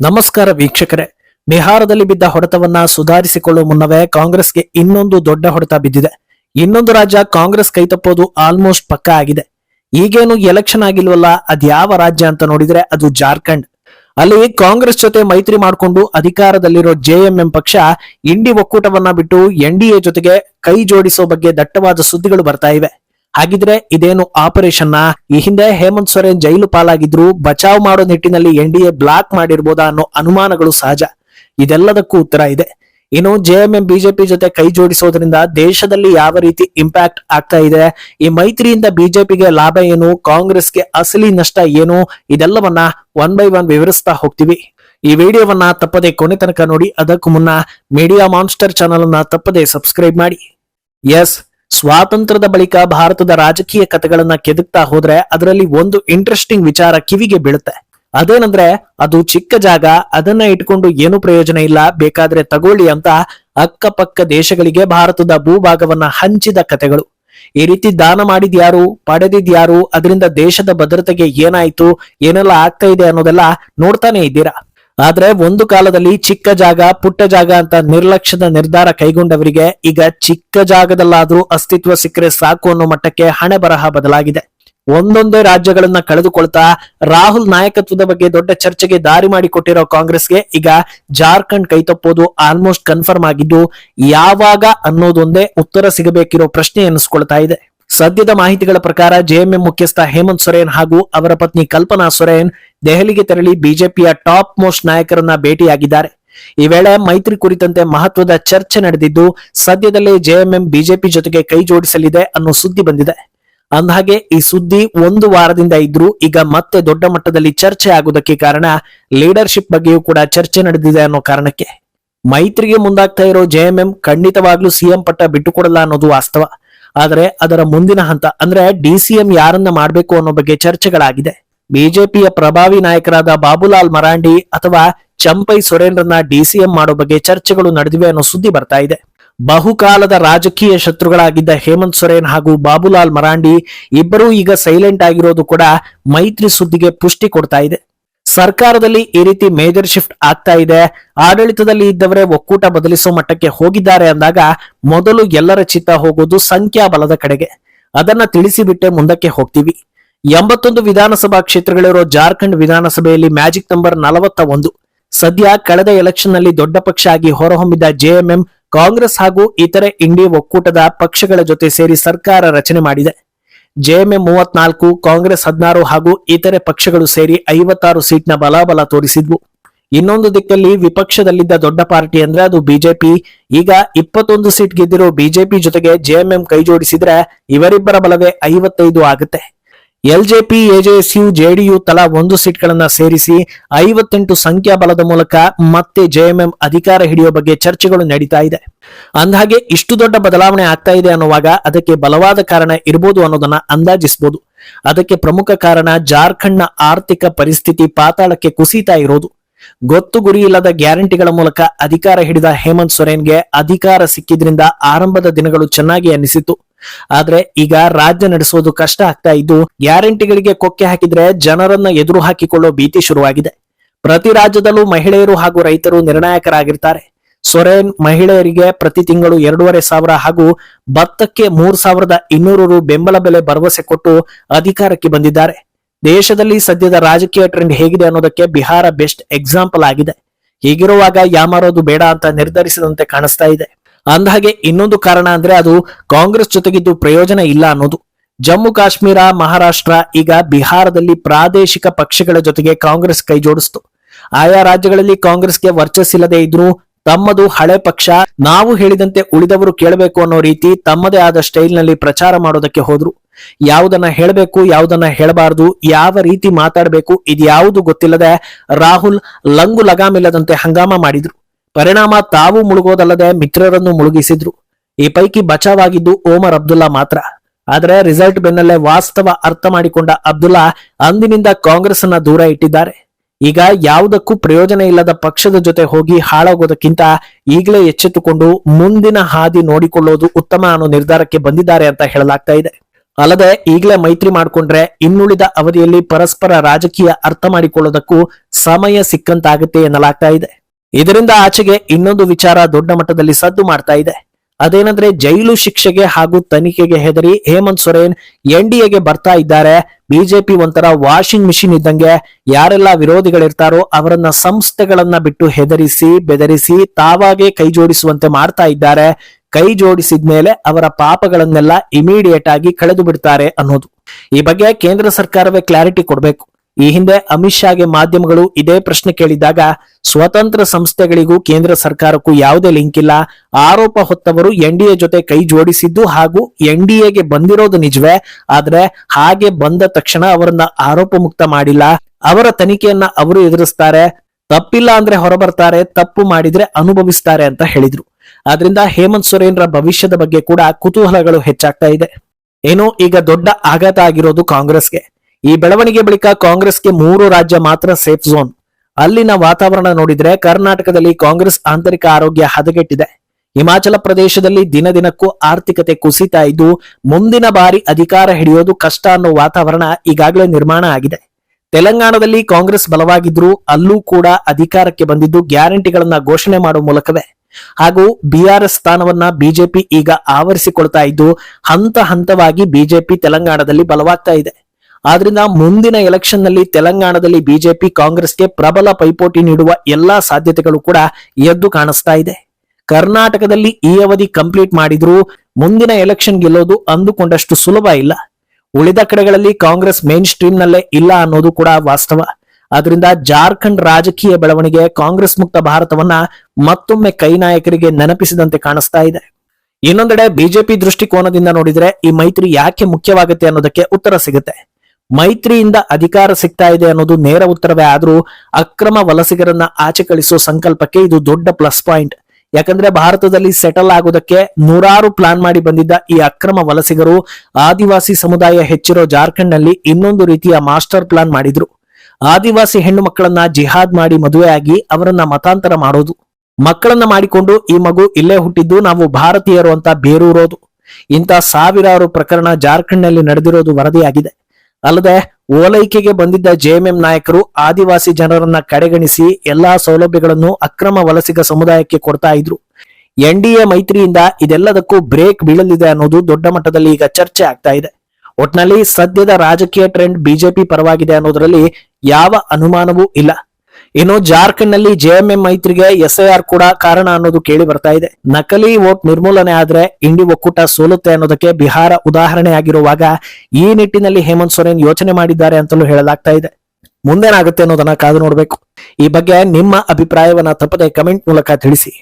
ನಮಸ್ಕಾರ ವೀಕ್ಷಕರೇ. ಬಿಹಾರದಲ್ಲಿ ಬಿದ್ದ ಹೊಡೆತವನ್ನ ಸುಧಾರಿಸಿಕೊಳ್ಳುವ ಮುನ್ನವೇ ಕಾಂಗ್ರೆಸ್ಗೆ ಇನ್ನೊಂದು ದೊಡ್ಡ ಹೊಡೆತ ಬಿದ್ದಿದೆ. ಇನ್ನೊಂದು ರಾಜ್ಯ ಕಾಂಗ್ರೆಸ್ ಕೈತಪ್ಪೋದು ಆಲ್ಮೋಸ್ಟ್ ಪಕ್ಕ ಆಗಿದೆ. ಈಗೇನು ಎಲೆಕ್ಷನ್ ಆಗಿಲ್ವಲ್ಲ ಅದ್ಯಾವ ರಾಜ್ಯ ಅಂತ ನೋಡಿದ್ರೆ ಅದು ಜಾರ್ಖಂಡ್. ಅಲ್ಲಿ ಕಾಂಗ್ರೆಸ್ ಜೊತೆ ಮೈತ್ರಿ ಮಾಡಿಕೊಂಡು ಅಧಿಕಾರದಲ್ಲಿರೋ ಜೆಎಂಎಂ ಪಕ್ಷ ಇಂಡಿ ಒಕ್ಕೂಟವನ್ನ ಬಿಟ್ಟು ಎನ್ ಜೊತೆಗೆ ಕೈ ಜೋಡಿಸೋ ಬಗ್ಗೆ ದಟ್ಟವಾದ ಸುದ್ದಿಗಳು ಬರ್ತಾ ಇವೆ. ಹಾಗಿದ್ರೆ ಇದೇನು ಆಪರೇಷನ್ ಈ ಹಿಂದೆ ಹೇಮಂತ್ ಸೊರೇನ್ ಜೈಲು ಪಾಲಾಗಿದ್ರು, ಬಚಾವ್ ಮಾಡೋ ನಿಟ್ಟಿನಲ್ಲಿ ಎನ್ ಡಿ ಎ ಬ್ಲಾಕ್ ಮಾಡಿರ್ಬೋದಾ ಅನ್ನೋ ಅನುಮಾನಗಳು ಸಹಜ. ಇದೆಲ್ಲದಕ್ಕೂ ಉತ್ತರ ಇದೆ. ಇನ್ನು ಜೆಎಂಎಂ ಬಿಜೆಪಿ ಜೊತೆ ಕೈ ಜೋಡಿಸೋದ್ರಿಂದ ದೇಶದಲ್ಲಿ ಯಾವ ರೀತಿ ಇಂಪ್ಯಾಕ್ಟ್ ಆಗ್ತಾ ಇದೆ? ಈ ಮೈತ್ರಿಯಿಂದ ಬಿಜೆಪಿಗೆ ಲಾಭ ಏನು? ಕಾಂಗ್ರೆಸ್ಗೆ ಅಸಲಿ ನಷ್ಟ ಏನು? ಇದೆಲ್ಲವನ್ನ ಒನ್ ಬೈ ಒನ್ ವಿವರಿಸ್ತಾ ಹೋಗ್ತೀವಿ. ಈ ವಿಡಿಯೋವನ್ನ ತಪ್ಪದೆ ಕೊನೆ ತನಕ ನೋಡಿ, ಅದಕ್ಕೂ ಮುನ್ನ ಮೀಡಿಯಾ ಮಾನ್ಸ್ಟರ್ ಚಾನಲ್ ಅನ್ನ ತಪ್ಪದೆ ಸಬ್ಸ್ಕ್ರೈಬ್ ಮಾಡಿ. ಎಸ್ ಸ್ವಾತಂತ್ರ್ಯದ ಬಳಿಕ ಭಾರತದ ರಾಜಕೀಯ ಕಥೆಗಳನ್ನ ಕೆದಕ್ತಾ ಹೋದ್ರೆ ಅದರಲ್ಲಿ ಒಂದು ಇಂಟ್ರೆಸ್ಟಿಂಗ್ ವಿಚಾರ ಕಿವಿಗೆ ಬೀಳುತ್ತೆ. ಅದೇನಂದ್ರೆ ಅದು ಚಿಕ್ಕ ಜಾಗ, ಅದನ್ನ ಇಟ್ಕೊಂಡು ಏನು ಪ್ರಯೋಜನ ಇಲ್ಲ, ಬೇಕಾದ್ರೆ ತಗೊಳ್ಳಿ ಅಂತ ಅಕ್ಕಪಕ್ಕ ದೇಶಗಳಿಗೆ ಭಾರತದ ಭೂಭಾಗವನ್ನ ಹಂಚಿದ ಕಥೆಗಳು. ಈ ರೀತಿ ದಾನ ಮಾಡಿದ್ಯಾರು ಪಡೆದಿದ್ಯಾರು ಅದರಿಂದ ದೇಶದ ಭದ್ರತೆಗೆ ಏನಾಯ್ತು, ಏನೆಲ್ಲ ಆಗ್ತಾ ಇದೆ ಅನ್ನೋದೆಲ್ಲ ನೋಡ್ತಾನೆ ಇದ್ದೀರಾ? ಆದ್ರೆ ಒಂದು ಕಾಲದಲ್ಲಿ ಚಿಕ್ಕ ಜಾಗ, ಪುಟ್ಟ ಜಾಗ ಅಂತ ನಿರ್ಲಕ್ಷ್ಯದ ನಿರ್ಧಾರ ಕೈಗೊಂಡವರಿಗೆ ಈಗ ಚಿಕ್ಕ ಜಾಗದಲ್ಲಾದ್ರೂ ಅಸ್ತಿತ್ವ ಸಿಕ್ಕರೆ ಸಾಕು ಅನ್ನೋ ಮಟ್ಟಕ್ಕೆ ಹಣೆ ಬರಹ ಬದಲಾಗಿದೆ. ಒಂದೊಂದೇ ರಾಜ್ಯಗಳನ್ನ ಕಳೆದುಕೊಳ್ತಾ ರಾಹುಲ್ ನಾಯಕತ್ವದ ಬಗ್ಗೆ ದೊಡ್ಡ ಚರ್ಚೆಗೆ ದಾರಿ ಮಾಡಿಕೊಟ್ಟಿರೋ ಕಾಂಗ್ರೆಸ್ಗೆ ಈಗ ಜಾರ್ಖಂಡ್ ಕೈತಪ್ಪೋದು ಆಲ್ಮೋಸ್ಟ್ ಕನ್ಫರ್ಮ್ ಆಗಿದ್ದು ಯಾವಾಗ ಅನ್ನೋದೊಂದೇ ಉತ್ತರ ಸಿಗಬೇಕಿರೋ ಪ್ರಶ್ನೆ ಎನಿಸ್ಕೊಳ್ತಾ ಇದೆ. ಸದ್ಯದ ಮಾಹಿತಿಗಳ ಪ್ರಕಾರ ಜೆಎಂಎಂ ಮುಖ್ಯಸ್ಥ ಹೇಮಂತ್ ಸೊರೇನ್ ಹಾಗೂ ಅವರ ಪತ್ನಿ ಕಲ್ಪನಾ ಸೊರೇನ್ ದೆಹಲಿಗೆ ತೆರಳಿ ಬಿಜೆಪಿಯ ಟಾಪ್ ಮೋಸ್ಟ್ ನಾಯಕರನ್ನ ಭೇಟಿಯಾಗಿದ್ದಾರೆ. ಈ ವೇಳೆ ಮೈತ್ರಿ ಕುರಿತಂತೆ ಮಹತ್ವದ ಚರ್ಚೆ ನಡೆದಿದ್ದು, ಸದ್ಯದಲ್ಲೇ ಜೆಎಂಎಂ ಬಿಜೆಪಿ ಜೊತೆಗೆ ಕೈ ಜೋಡಿಸಲಿದೆ ಅನ್ನೋ ಸುದ್ದಿ ಬಂದಿದೆ. ಅಂದಹಾಗೆ, ಈ ಸುದ್ದಿ ಒಂದು ವಾರದಿಂದ ಇದ್ರೂ ಈಗ ಮತ್ತೆ ದೊಡ್ಡ ಮಟ್ಟದಲ್ಲಿ ಚರ್ಚೆ ಆಗುವುದಕ್ಕೆ ಕಾರಣ ಲೀಡರ್ಶಿಪ್ ಬಗ್ಗೆಯೂ ಕೂಡ ಚರ್ಚೆ ನಡೆದಿದೆ ಅನ್ನೋ ಕಾರಣಕ್ಕೆ. ಮೈತ್ರಿಗೆ ಮುಂದಾಗ್ತಾ ಇರೋ ಜೆಎಂಎಂ ಖಂಡಿತವಾಗ್ಲೂ ಸಿಎಂ ಪಟ್ಟ ಬಿಟ್ಟುಕೊಡಲ್ಲ ಅನ್ನೋದು ವಾಸ್ತವ. ಆದರೆ ಅದರ ಮುಂದಿನ ಹಂತ ಅಂದ್ರೆ ಡಿಸಿಎಂ ಯಾರನ್ನ ಮಾಡಬೇಕು ಅನ್ನೋ ಬಗ್ಗೆ ಚರ್ಚೆಗಳಾಗಿದೆ. ಬಿಜೆಪಿಯ ಪ್ರಭಾವಿ ನಾಯಕರಾದ ಬಾಬುಲಾಲ್ ಮರಾಂಡಿ ಅಥವಾ ಚಂಪೈ ಸುರೇಂದ್ರನ ಡಿಸಿಎಂ ಮಾಡೋ ಬಗ್ಗೆ ಚರ್ಚೆಗಳು ನಡೆದಿವೆ ಅನ್ನೋ ಸುದ್ದಿ ಬರ್ತಾ ಇದೆ. ಬಹುಕಾಲದ ರಾಜಕೀಯ ಶತ್ರುಗಳಾಗಿದ್ದ ಹೇಮಂತ್ ಸೊರೇನ್ ಹಾಗೂ ಬಾಬುಲಾಲ್ ಮರಾಂಡಿ ಇಬ್ಬರೂ ಈಗ ಸೈಲೆಂಟ್ ಆಗಿರೋದು ಕೂಡ ಮೈತ್ರಿ ಸುದ್ದಿಗೆ ಪುಷ್ಟಿ ಕೊಡ್ತಾ ಇದೆ. ಸರ್ಕಾರದಲ್ಲಿ ಈ ರೀತಿ ಮೇಜರ್ ಶಿಫ್ಟ್ ಆಗ್ತಾ ಇದೆ. ಆಡಳಿತದಲ್ಲಿ ಇದ್ದವರೇ ಒಕ್ಕೂಟ ಬದಲಿಸೋ ಮಟ್ಟಕ್ಕೆ ಹೋಗಿದ್ದಾರೆ ಅಂದಾಗ ಮೊದಲು ಎಲ್ಲರ ಚಿತ್ತ ಹೋಗೋದು ಸಂಖ್ಯಾಬಲದ ಕಡೆಗೆ. ಅದನ್ನ ತಿಳಿಸಿಬಿಟ್ಟೆ ಮುಂದಕ್ಕೆ ಹೋಗ್ತೀವಿ. ಎಂಬತ್ತೊಂದು ವಿಧಾನಸಭಾ ಕ್ಷೇತ್ರಗಳಿರೋ ಜಾರ್ಖಂಡ್ ವಿಧಾನಸಭೆಯಲ್ಲಿ ಮ್ಯಾಜಿಕ್ ನಂಬರ್ ನಲವತ್ತ ಒಂದು ಸದ್ಯ ಕಳೆದ ಎಲೆಕ್ಷನ್ನಲ್ಲಿ ದೊಡ್ಡ ಪಕ್ಷ ಆಗಿ ಹೊರಹೊಮ್ಮಿದ್ದ ಜೆಎಂಎಂ ಕಾಂಗ್ರೆಸ್ ಹಾಗೂ ಇತರೆ ಇಂಡಿ ಒಕ್ಕೂಟದ ಪಕ್ಷಗಳ ಜೊತೆ ಸೇರಿ ಸರ್ಕಾರ ರಚನೆ ಮಾಡಿದೆ. ಜೆಎಂಎಂ ಮೂವತ್ನಾಲ್ಕು, ಕಾಂಗ್ರೆಸ್ ಹದಿನಾರು ಹಾಗೂ ಇತರೆ ಪಕ್ಷಗಳು ಸೇರಿ ಐವತ್ತಾರು ಸೀಟ್ನ ಬಲಾಬಲ ತೋರಿಸಿದ್ವು. ಇನ್ನೊಂದು ದಿಕ್ಕಲ್ಲಿ ವಿಪಕ್ಷದಲ್ಲಿದ್ದ ದೊಡ್ಡ ಪಾರ್ಟಿ ಅಂದ್ರೆ ಅದು ಬಿಜೆಪಿ. ಈಗ ಇಪ್ಪತ್ತೊಂದು ಸೀಟ್ ಗೆದ್ದಿರೋ ಬಿಜೆಪಿ ಜೊತೆಗೆ ಜೆಎಂಎಂ ಕೈ ಜೋಡಿಸಿದ್ರೆ ಇವರಿಬ್ಬರ ಬಲವೇ ಐವತ್ತೈದು ಆಗುತ್ತೆ. ಎಲ್ಜೆಪಿ ಎಜೆಎಸ್ಯು ಜೆಡಿಯು ತಲಾ ಒಂದು ಸೀಟ್ಗಳನ್ನು ಸೇರಿಸಿ ಐವತ್ತೆಂಟು ಸಂಖ್ಯಾಬಲದ ಮೂಲಕ ಮತ್ತೆ ಜೆಎಂಎಂ ಅಧಿಕಾರ ಹಿಡಿಯೋ ಬಗ್ಗೆ ಚರ್ಚೆಗಳು ನಡೀತಾ ಇದೆ. ಅಂದಹಾಗೆ ಇಷ್ಟು ದೊಡ್ಡ ಬದಲಾವಣೆ ಆಗ್ತಾ ಇದೆ ಅನ್ನುವಾಗ ಅದಕ್ಕೆ ಬಲವಾದ ಕಾರಣ ಇರಬಹುದು ಅನ್ನೋದನ್ನ ಅಂದಾಜಿಸಬಹುದು ಅದಕ್ಕೆ ಪ್ರಮುಖ ಕಾರಣ ಜಾರ್ಖಂಡ್ನ ಆರ್ಥಿಕ ಪರಿಸ್ಥಿತಿ ಪಾತಾಳಕ್ಕೆ ಕುಸಿತಾ ಇರೋದು. ಗೊತ್ತು ಗುರಿ ಇಲ್ಲದ ಗ್ಯಾರಂಟಿಗಳ ಮೂಲಕ ಅಧಿಕಾರ ಹಿಡಿದ ಹೇಮಂತ್ ಸೊರೇನ್ಗೆ ಅಧಿಕಾರ ಸಿಕ್ಕಿದ್ರಿಂದ ಆರಂಭದ ದಿನಗಳು ಚೆನ್ನಾಗಿ ಅನಿಸಿತು ಆದ್ರೆ ಈಗ ರಾಜ್ಯ ನಡೆಸೋದು ಕಷ್ಟ ಆಗ್ತಾ ಇದ್ದು ಗ್ಯಾರಂಟಿಗಳಿಗೆ ಕೊಕ್ಕೆ ಹಾಕಿದ್ರೆ ಜನರನ್ನ ಎದುರು ಹಾಕಿಕೊಳ್ಳೋ ಭೀತಿ ಶುರುವಾಗಿದೆ. ಪ್ರತಿ ರಾಜ್ಯದಲ್ಲೂ ಮಹಿಳೆಯರು ಹಾಗೂ ರೈತರು ನಿರ್ಣಾಯಕರಾಗಿರ್ತಾರೆ. ಸೊರೇನ್ ಮಹಿಳೆಯರಿಗೆ ಪ್ರತಿ ತಿಂಗಳು ಎರಡೂವರೆ ಸಾವಿರ ಹಾಗೂ ಭತ್ತಕ್ಕೆ ಮೂರು ಸಾವಿರದ ಇನ್ನೂರು ರು ಬೆಂಬಲ ಬೆಲೆ ಭರವಸೆ ಕೊಟ್ಟು ಅಧಿಕಾರಕ್ಕೆ ಬಂದಿದ್ದಾರೆ. ದೇಶದಲ್ಲಿ ಸದ್ಯದ ರಾಜಕೀಯ ಟ್ರೆಂಡ್ ಹೇಗಿದೆ ಅನ್ನೋದಕ್ಕೆ ಬಿಹಾರ ಬೆಸ್ಟ್ ಎಕ್ಸಾಂಪಲ್ ಆಗಿದೆ. ಹೀಗಿರುವಾಗ ಯಾಮಾರೋದು ಬೇಡ ಅಂತ ನಿರ್ಧರಿಸಿದಂತೆ ಕಾಣಿಸ್ತಾ ಇದೆ. ಅಂದಹಾಗೆ ಇನ್ನೊಂದು ಕಾರಣ ಅಂದ್ರೆ ಅದು ಕಾಂಗ್ರೆಸ್ ಜೊತೆಗಿದ್ದು ಪ್ರಯೋಜನ ಇಲ್ಲ ಅನ್ನೋದು. ಜಮ್ಮು ಕಾಶ್ಮೀರ, ಮಹಾರಾಷ್ಟ್ರ ಈಗ ಬಿಹಾರದಲ್ಲಿ ಪ್ರಾದೇಶಿಕ ಪಕ್ಷಗಳ ಜೊತೆಗೆ ಕಾಂಗ್ರೆಸ್ ಕೈ ಜೋಡಿಸ್ತು. ಆಯಾ ರಾಜ್ಯಗಳಲ್ಲಿ ಕಾಂಗ್ರೆಸ್ಗೆ ವರ್ಚಸ್ಸಿಲ್ಲದೆ ಇದ್ರೂ ತಮ್ಮದು ಹಳೆ ಪಕ್ಷ, ನಾವು ಹೇಳಿದಂತೆ ಉಳಿದವರು ಕೇಳಬೇಕು ಅನ್ನೋ ರೀತಿ ತಮ್ಮದೇ ಆದ ಸ್ಟೈಲ್ನಲ್ಲಿ ಪ್ರಚಾರ ಮಾಡೋದಕ್ಕೆ ಹೋದ್ರು. ಯಾವುದನ್ನ ಹೇಳಬೇಕು, ಯಾವುದನ್ನ ಹೇಳಬಾರದು, ಯಾವ ರೀತಿ ಮಾತಾಡಬೇಕು ಇದ್ಯಾವುದು ಗೊತ್ತಿಲ್ಲದೆ ರಾಹುಲ್ ಲಂಗು ಲಗಾಮಿಲ್ಲದಂತೆ ಹಂಗಾಮ ಮಾಡಿದ್ರು. ಪರಿಣಾಮ ತಾವು ಮುಳುಗೋದಲ್ಲದೆ ಮಿತ್ರರನ್ನು ಮುಳುಗಿಸಿದ್ರು. ಈ ಪೈಕಿ ಬಚಾವಾಗಿದ್ದು ಓಮರ್ ಅಬ್ದುಲ್ಲಾ ಮಾತ್ರ. ಆದರೆ ರಿಸಲ್ಟ್ ಬೆನ್ನಲ್ಲೇ ವಾಸ್ತವ ಅರ್ಥ ಮಾಡಿಕೊಂಡ ಅಬ್ದುಲ್ಲಾ ಅಂದಿನಿಂದ ಕಾಂಗ್ರೆಸ್ ಅನ್ನ ದೂರ ಇಟ್ಟಿದ್ದಾರೆ. ಈಗ ಯಾವುದಕ್ಕೂ ಪ್ರಯೋಜನ ಇಲ್ಲದ ಪಕ್ಷದ ಜೊತೆ ಹೋಗಿ ಹಾಳಾಗೋದಕ್ಕಿಂತ ಈಗಲೇ ಎಚ್ಚೆತ್ತುಕೊಂಡು ಮುಂದಿನ ಹಾದಿ ನೋಡಿಕೊಳ್ಳೋದು ಉತ್ತಮ ಅನ್ನೋ ನಿರ್ಧಾರಕ್ಕೆ ಬಂದಿದ್ದಾರೆ ಅಂತ ಹೇಳಲಾಗ್ತಾ ಇದೆ. ಅಲ್ಲದೆ ಈಗಲೇ ಮೈತ್ರಿ ಮಾಡಿಕೊಂಡ್ರೆ ಇನ್ನುಳಿದ ಅವಧಿಯಲ್ಲಿ ಪರಸ್ಪರ ರಾಜಕೀಯ ಅರ್ಥ ಮಾಡಿಕೊಳ್ಳೋದಕ್ಕೂ ಸಮಯ ಸಿಕ್ಕಂತಾಗುತ್ತೆ ಎನ್ನಲಾಗ್ತಾ ಇದೆ. ಇದರಿಂದ ಆಚೆಗೆ ಇನ್ನೊಂದು ವಿಚಾರ ದೊಡ್ಡ ಮಟ್ಟದಲ್ಲಿ ಸದ್ದು ಮಾಡ್ತಾ ಇದೆ. ಅದೇನಂದ್ರೆ ಜೈಲು ಶಿಕ್ಷೆಗೆ ಹಾಗೂ ತನಿಖೆಗೆ ಹೆದರಿ ಹೇಮಂತ್ ಸೊರೇನ್ಗೆ ಬರ್ತಾ ಇದ್ದಾರೆ. ಬಿಜೆಪಿ ಒಂಥರ ವಾಷಿಂಗ್ ಮಿಷಿನ್ ಇದ್ದಂಗೆ ಯಾರೆಲ್ಲ ವಿರೋಧಿಗಳಿರ್ತಾರೋ ಅವರನ್ನ ಸಂಸ್ಥೆಗಳನ್ನ ಬಿಟ್ಟು ಹೆದರಿಸಿ, ಬೆದರಿಸಿ ತಾವಾಗೆ ಕೈ ಜೋಡಿಸುವಂತೆ ಮಾಡ್ತಾ ಇದ್ದಾರೆ. ಕೈ ಜೋಡಿಸಿದ ಮೇಲೆ ಅವರ ಪಾಪಗಳನ್ನೆಲ್ಲ ಇಮಿಡಿಯೇಟ್ ಆಗಿ ಕಳೆದು ಬಿಡ್ತಾರೆ ಅನ್ನೋದು. ಈ ಬಗ್ಗೆ ಕೇಂದ್ರ ಸರ್ಕಾರವೇ ಕ್ಲಾರಿಟಿ ಕೊಡಬೇಕು. ಈ ಹಿಂದೆ ಅಮಿತ್ ಶಾಗೆ ಮಾಧ್ಯಮಗಳು ಇದೇ ಪ್ರಶ್ನೆ ಕೇಳಿದಾಗ ಸ್ವತಂತ್ರ ಸಂಸ್ಥೆಗಳಿಗೂ ಕೇಂದ್ರ ಸರ್ಕಾರಕ್ಕೂ ಯಾವುದೇ ಲಿಂಕ್ ಇಲ್ಲ. ಆರೋಪ ಹೊತ್ತವರು ಎನ್ ಡಿ ಜೊತೆ ಕೈ ಜೋಡಿಸಿದ್ದು ಹಾಗೂ ಎನ್ ಡಿ ಎಗೆ ಬಂದಿರೋದು ನಿಜವೇ? ಆದ್ರೆ ಹಾಗೆ ಬಂದ ತಕ್ಷಣ ಅವರನ್ನ ಆರೋಪ ಮುಕ್ತ ಮಾಡಿಲ್ಲ. ಅವರ ತನಿಖೆಯನ್ನ ಅವರು ಎದುರಿಸ್ತಾರೆ. ತಪ್ಪಿಲ್ಲ ಅಂದ್ರೆ ಹೊರಬರ್ತಾರೆ, ತಪ್ಪು ಮಾಡಿದ್ರೆ ಅನುಭವಿಸ್ತಾರೆ ಅಂತ ಹೇಳಿದ್ರು. ಆದ್ರಿಂದ ಹೇಮಂತ್ ಸೊರೇನ್ರ ಭವಿಷ್ಯದ ಬಗ್ಗೆ ಕೂಡ ಕುತೂಹಲಗಳು ಹೆಚ್ಚಾಗ್ತಾ ಇದೆ. ಏನೋ ಈಗ ದೊಡ್ಡ ಆಘಾತ ಆಗಿರೋದು ಕಾಂಗ್ರೆಸ್ಗೆ. ಈ ಬೆಳವಣಿಗೆ ಬಳಿಕ ಕಾಂಗ್ರೆಸ್ಗೆ ಮೂರು ರಾಜ್ಯ ಮಾತ್ರ ಸೇಫ್ ಝೋನ್ ಅಲ್ಲಿನ ವಾತಾವರಣ ನೋಡಿದ್ರೆ ಕರ್ನಾಟಕದಲ್ಲಿ ಕಾಂಗ್ರೆಸ್ ಆಂತರಿಕ ಆರೋಗ್ಯ ಹದಗೆಟ್ಟಿದೆ. ಹಿಮಾಚಲ ಪ್ರದೇಶದಲ್ಲಿ ದಿನ ದಿನಕ್ಕೂ ಆರ್ಥಿಕತೆ ಕುಸಿತಾ ಇದ್ದು, ಮುಂದಿನ ಬಾರಿ ಅಧಿಕಾರ ಹಿಡಿಯೋದು ಕಷ್ಟ ಅನ್ನೋ ವಾತಾವರಣ ಈಗಾಗಲೇ ನಿರ್ಮಾಣ ಆಗಿದೆ. ತೆಲಂಗಾಣದಲ್ಲಿ ಕಾಂಗ್ರೆಸ್ ಬಲವಾಗಿದ್ರೂ ಅಲ್ಲೂ ಕೂಡ ಅಧಿಕಾರಕ್ಕೆ ಬಂದಿದ್ದು ಗ್ಯಾರಂಟಿಗಳನ್ನ ಘೋಷಣೆ ಮಾಡುವ ಮೂಲಕವೇ. ಹಾಗೂ ಬಿಆರ್ಎಸ್ ಸ್ಥಾನವನ್ನ ಬಿಜೆಪಿ ಈಗ ಆವರಿಸಿಕೊಳ್ತಾ ಇದ್ದು, ಹಂತ ಹಂತವಾಗಿ ಬಿಜೆಪಿ ತೆಲಂಗಾಣದಲ್ಲಿ ಬಲವಾಗ್ತಾ ಇದೆ. ಆದ್ರಿಂದ ಮುಂದಿನ ಎಲೆಕ್ಷನ್ನಲ್ಲಿ ತೆಲಂಗಾಣದಲ್ಲಿ ಬಿಜೆಪಿ, ಕಾಂಗ್ರೆಸ್ಗೆ ಪ್ರಬಲ ಪೈಪೋಟಿ ನೀಡುವ ಎಲ್ಲಾ ಸಾಧ್ಯತೆಗಳು ಕೂಡ ಎದ್ದು ಕಾಣಿಸ್ತಾ ಇದೆ. ಕರ್ನಾಟಕದಲ್ಲಿ ಈ ಅವಧಿ ಕಂಪ್ಲೀಟ್ ಮಾಡಿದ್ರೂ ಮುಂದಿನ ಎಲೆಕ್ಷನ್ ಗೆಲ್ಲೋದು ಅಂದುಕೊಂಡಷ್ಟು ಸುಲಭ ಇಲ್ಲ. ಉಳಿದ ಕಡೆಗಳಲ್ಲಿ ಕಾಂಗ್ರೆಸ್ ಮೇನ್ ಸ್ಟ್ರೀಮ್ ನಲ್ಲೇ ಇಲ್ಲ ಅನ್ನೋದು ಕೂಡ ವಾಸ್ತವ. ಆದ್ರಿಂದ ಜಾರ್ಖಂಡ್ ರಾಜಕೀಯ ಬೆಳವಣಿಗೆ ಕಾಂಗ್ರೆಸ್ ಮುಕ್ತ ಭಾರತವನ್ನ ಮತ್ತೊಮ್ಮೆ ಕೈ ನಾಯಕರಿಗೆ ನೆನಪಿಸಿದಂತೆ ಕಾಣಿಸ್ತಾ ಇದೆ. ಇನ್ನೊಂದೆಡೆ ಬಿಜೆಪಿ ದೃಷ್ಟಿಕೋನದಿಂದ ನೋಡಿದ್ರೆ ಈ ಮೈತ್ರಿ ಯಾಕೆ ಮುಖ್ಯವಾಗುತ್ತೆ ಅನ್ನೋದಕ್ಕೆ ಉತ್ತರ ಸಿಗುತ್ತೆ. ಮೈತ್ರಿಯಿಂದ ಅಧಿಕಾರ ಸಿಗ್ತಾ ಇದೆ ಅನ್ನೋದು ನೇರ ಉತ್ತರವೇ. ಆದರೂ ಅಕ್ರಮ ವಲಸಿಗರನ್ನ ಆಚೆ ಕಳಿಸೋ ಸಂಕಲ್ಪಕ್ಕೆ ಇದು ದೊಡ್ಡ ಪ್ಲಸ್ ಪಾಯಿಂಟ್ ಯಾಕಂದ್ರೆ ಭಾರತದಲ್ಲಿ ಸೆಟಲ್ ಆಗೋದಕ್ಕೆ ನೂರಾರು ಪ್ಲಾನ್ ಮಾಡಿ ಬಂದಿದ್ದ ಈ ಅಕ್ರಮ ವಲಸಿಗರು ಆದಿವಾಸಿ ಸಮುದಾಯ ಹೆಚ್ಚಿರೋ ಜಾರ್ಖಂಡ್ನಲ್ಲಿ ಇನ್ನೊಂದು ರೀತಿಯ ಮಾಸ್ಟರ್ ಪ್ಲಾನ್ ಮಾಡಿದ್ರು. ಆದಿವಾಸಿ ಹೆಣ್ಣು ಮಕ್ಕಳನ್ನ ಜಿಹಾದ್ ಮಾಡಿ ಮದುವೆಯಾಗಿ ಅವರನ್ನ ಮತಾಂತರ ಮಾಡೋದು. ಮಕ್ಕಳನ್ನ ಮಾಡಿಕೊಂಡು ಈ ಮಗು ಇಲ್ಲೇ ಹುಟ್ಟಿದ್ದು ನಾವು ಭಾರತೀಯರು ಅಂತ ಬೇರೂರೋದು. ಇಂಥ ಸಾವಿರಾರು ಪ್ರಕರಣ ಜಾರ್ಖಂಡ್ನಲ್ಲಿ ನಡೆದಿರೋದು ವರದಿಯಾಗಿದೆ. ಅಲ್ಲದೆ ಓಲೈಕೆಗೆ ಬಂದಿದ್ದ ಜೆಎಂಎಂ ನಾಯಕರು ಆದಿವಾಸಿ ಜನರನ್ನ ಕಡೆಗಣಿಸಿ ಎಲ್ಲಾ ಸೌಲಭ್ಯಗಳನ್ನು ಅಕ್ರಮ ವಲಸಿಗ ಸಮುದಾಯಕ್ಕೆ ಕೊಡ್ತಾ ಇದ್ರು. ಎನ್ ಡಿ ಎ ಮೈತ್ರಿಯಿಂದ ಇದೆಲ್ಲದಕ್ಕೂ ಬ್ರೇಕ್ ಬೀಳಲಿದೆ ಅನ್ನೋದು ದೊಡ್ಡ ಮಟ್ಟದಲ್ಲಿ ಈಗ ಚರ್ಚೆ ಆಗ್ತಾ ಇದೆ. ಒಟ್ನಲ್ಲಿ ಸದ್ಯದ ರಾಜಕೀಯ ಟ್ರೆಂಡ್ ಬಿಜೆಪಿ ಪರವಾಗಿದೆ ಅನ್ನೋದರಲ್ಲಿ ಯಾವ ಅನುಮಾನವೂ ಇಲ್ಲ. ಇನ್ನು ಜಾರ್ಖಂಡ್ನಲ್ಲಿ ಜೆಎಂಎಂ ಮೈತ್ರಿಗೆ ಎಸ್ಐಆರ್ ಕೂಡ ಕಾರಣ ಅನ್ನೋದು ಕೇಳಿ ಬರ್ತಾ ಇದೆ. ನಕಲಿ ವೋಟ್ ನಿರ್ಮೂಲನೆ ಆದ್ರೆ ಇಂಡಿ ಒಕ್ಕೂಟ ಸೋಲುತ್ತೆ ಅನ್ನೋದಕ್ಕೆ ಬಿಹಾರ ಉದಾಹರಣೆ ಆಗಿರುವಾಗ ಈ ನಿಟ್ಟಿನಲ್ಲಿ ಹೇಮಂತ್ ಸೊರೇನ್ ಯೋಚನೆ ಮಾಡಿದ್ದಾರೆ ಅಂತಲೂ ಹೇಳಲಾಗ್ತಾ ಇದೆ. ಮುಂದೇನಾಗುತ್ತೆ ಅನ್ನೋದನ್ನ ಕಾದು ನೋಡಬೇಕು. ಈ ಬಗ್ಗೆ ನಿಮ್ಮ ಅಭಿಪ್ರಾಯವನ್ನ ತಪ್ಪದೆ ಕಮೆಂಟ್ ಮೂಲಕ ತಿಳಿಸಿ.